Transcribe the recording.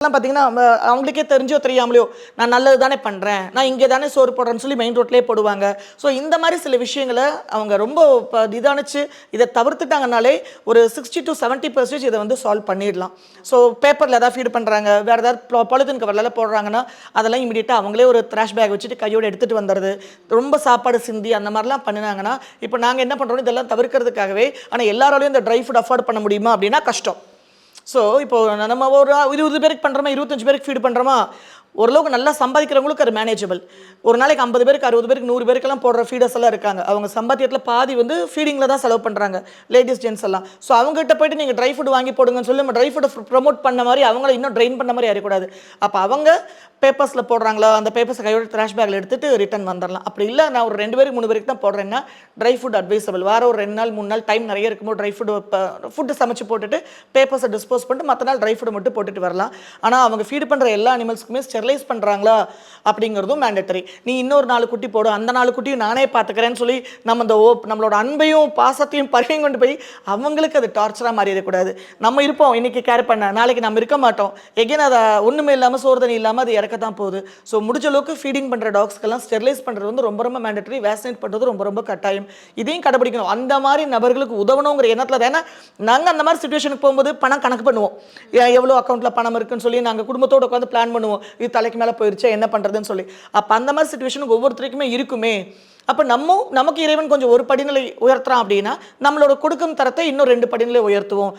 எல்லாம் பார்த்தீங்கன்னா அவங்களுக்கே தெரிஞ்சோ தெரியாமலையோ நான் நல்லது தானே பண்ணுறேன் நான் இங்கே தானே சோறு போடுறேன்னு சொல்லி மெயின் ரோட்லேயே போடுவாங்க. ஸோ இந்த மாதிரி சில விஷயங்களை அவங்க ரொம்ப ப- இதானிச்சு இதை தவிர்த்துட்டாங்கனாலே ஒரு சிக்ஸ்டி டு செவன்ட்டி பர்சன்டேஜ் இதை வந்து சால்வ் பண்ணிடலாம். ஸோ பேப்பரில் ஏதாவது ஃபீட் பண்ணுறாங்க வேறு ஏதாவது பாலித்தீன் கவரில் போடுறாங்கன்னா அதெல்லாம் இமீடியட்டாக அவங்களே ஒரு த்ராஷ் பேக் வச்சுட்டு கையோடு எடுத்துகிட்டு வந்துடுது ரொம்ப சாப்பாடு சிந்தி அந்த மாதிரிலாம் பண்ணினாங்கன்னா இப்போ நாங்கள் என்ன பண்ணுறோம் இதெல்லாம் தவிர்க்கிறதுக்காகவே ஆனால் எல்லாராலையும் இந்த ட்ரை ஃபுட் அஃபோர்ட் பண்ண முடியுமா அப்படின்னா கஷ்டம். ஸோ இப்போ நம்ம ஒரு இருபது பேருக்கு பண்ணுறோமா இருபத்தஞ்சு பேருக்கு ஃபீட் பண்ணுறோமா ஓரளவுக்கு நல்லா சம்பாதிக்கிறவங்களுக்கு அது மேனேஜபிள் ஒரு நாளைக்கு ஐம்பது பேருக்கு அறுபது பேருக்கு நூறு பேருக்கெல்லாம் போடுற ஃபீடர்ஸ் எல்லாம் இருக்காங்க. அவங்க சம்பாத்தியத்தில் பாதி வந்து ஃபீடிங்கில் தான் செலவு பண்ணுறாங்க லேடிஸ் ஜென்ஸ் எல்லாம். ஸோ அவங்ககிட்ட போயிட்டு நீங்கள் ட்ரை ஃபுட் வாங்கி போடுங்கன்னு சொல்லி நம்ம ட்ரை ஃபுட்டை ப்ரொமோட் பண்ண மாதிரி அவங்கள இன்னும் ட்ரெயின் பண்ண மாதிரி அறியக்கூடாது. அப்போ அவங்க பேப்பர்ஸில் போடுறாங்களோ அந்த பேப்பர்ஸை கையோட ட்ராஷ் பேக்கில் எடுத்துட்டு ரிட்டர்ன் வந்துடலாம் அப்படி இல்லை நான் ஒரு ரெண்டு பேருக்கு மூணு பேருக்கு தான் போடுறேன்னா ட்ரை ஃபுட் அட்வைசபிள் வாரம் ஒரு ரெண்டு நாள் மூணு நாள் டைம் நிறைய இருக்கும்போது ட்ரை ஃபுட் ஃபுட்டு சமைச்சு போட்டுட்டு பேப்பர்ஸை டிஸ்போஸ் பண்ணிட்டு மற்ற நாள் ட்ரை ஃபுட் மட்டும் போட்டுட்டு வரலாம். ஆனால் அவங்க ஃபீட் பண்ணுற எல்லா அனிமல்ஸ்க்குமே ஸ்டெர்லைஸ் பண்ணுறாங்களா அப்படிங்கிறதும் மேண்டட்டரி நீ இன்னொரு நாலு குட்டி போடும் அந்த நாலு குட்டியும் நானே பார்த்துக்கிறேன்னு சொல்லி நம்ம இந்த ஓ நம்மளோட அன்பையும் பாசத்தையும் பரிவையும் கொண்டு போய் அவங்களுக்கு அது டார்ச்சராக மாறிடக்கூடாது நம்ம இருப்போம் இன்னைக்கு கேர் பண்ண நாளைக்கு நம்ம இருக்க மாட்டோம். எகெயின் அதை ஒன்றுமே இல்லாமல் சோர்தனி இல்லாமல் அது இறக்க தான் போகுது. ஸோ முடிஞ்ச அளவுக்கு ஃபீடிங் பண்ணுற டாக்ஸ்க்கெல்லாம் ஸ்டெர்லைஸ் பண்ணுறது வந்து ரொம்ப ரொம்ப மேண்டட்டரி வேக்சினேட் பண்ணுறது ரொம்ப ரொம்ப கட்டாயம். இதையும் கடைபிடிக்கணும். அந்த மாதிரி நபர்களுக்கு உதவணுங்கிற எண்ணத்தில் ஏன்னா நாங்கள் அந்த மாதிரி சுச்சுவேஷனுக்கு போகும்போது பணம் கணக்கு பண்ணுவோம். எவ்வளோ அக்கௌண்ட்டில் பணம் இருக்குன்னு சொல்லி நாங்கள் குடும்பத்தோட உட்காந்து பிளான் பண்ணுவோம். இது தலைக்கு மேலே போயிருச்சா என்ன பண்ணுறதுன்னு சொல்லி. அப்போ அந்த மாதிரி சுச்சுவேஷனுக்கு ஒவ்வொருத்தருக்குமே இருக்குமே. அப்போ நம்ம நமக்கு இறைவன் கொஞ்சம் ஒரு படிநிலை உயர்த்துறான் அப்படின்னா நம்மளோட கொடுக்கும் தரத்தை இன்னும் ரெண்டு படிநிலை உயர்த்துவோம்.